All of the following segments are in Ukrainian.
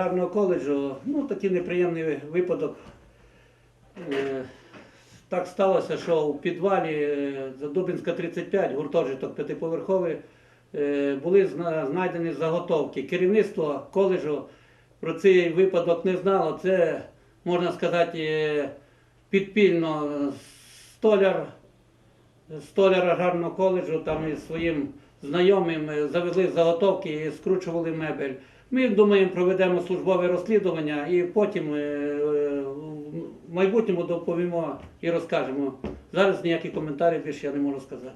Аграрного коледжу, ну такий неприємний випадок. Е, Так сталося, що у підвалі е, Задубінська 35, гуртожиток п'ятиповерховий, е, були знайдені заготовки. Керівництво коледжу про цей випадок не знало. Це, можна сказати, підпільно столяр, столяр аграрного коледжу там із своїм знайомим е, завезли заготовки і скручували мебель. Ми думаємо, проведемо службове розслідування і потім е, в майбутньому доповімо і розкажемо. Зараз ніякі коментарі більше я не можу сказати.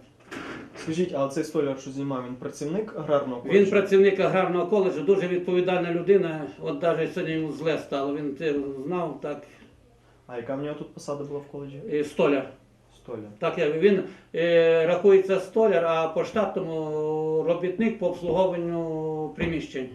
Скажіть, а цей столяр, що знімав, він працівник аграрного коледжу? Він працівник аграрного коледжу, дуже відповідальна людина. От навіть сьогодні йому зле стало. Він це знав так. А яка в нього тут посада була в коледжі? е, Столяр. Столяр. Так, як він е, рахується столяр, а по штатному робітник по обслуговуванню приміщень.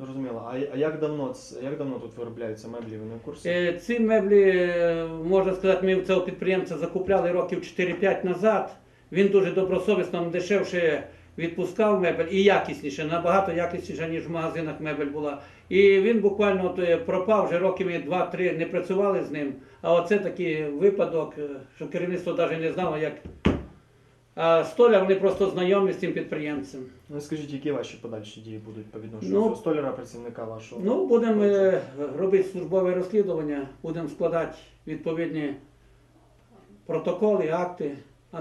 Зрозуміло. А, а як давно ц- як давно тут виробляються меблі? Ви не в курсі? Е, Ці меблі, е, можна сказати, ми в цього підприємця закупляли років 4-5 назад. Він дуже добросовісно нам дешевше відпускав мебель і якісніше, набагато якісніше, ніж в магазинах мебель була. І він буквально от, е, пропав вже років 2-3 не працювали з ним. А оце такий випадок, е, що керівництво навіть не знало, як. А столяр вони просто знайомі з цим підприємцем. Ну скажіть, які ваші подальші дії будуть по відношенню Ну, до столяра працівника вашого? Ну, будемо е, робити службове розслідування, будемо складати відповідні протоколи, акти. А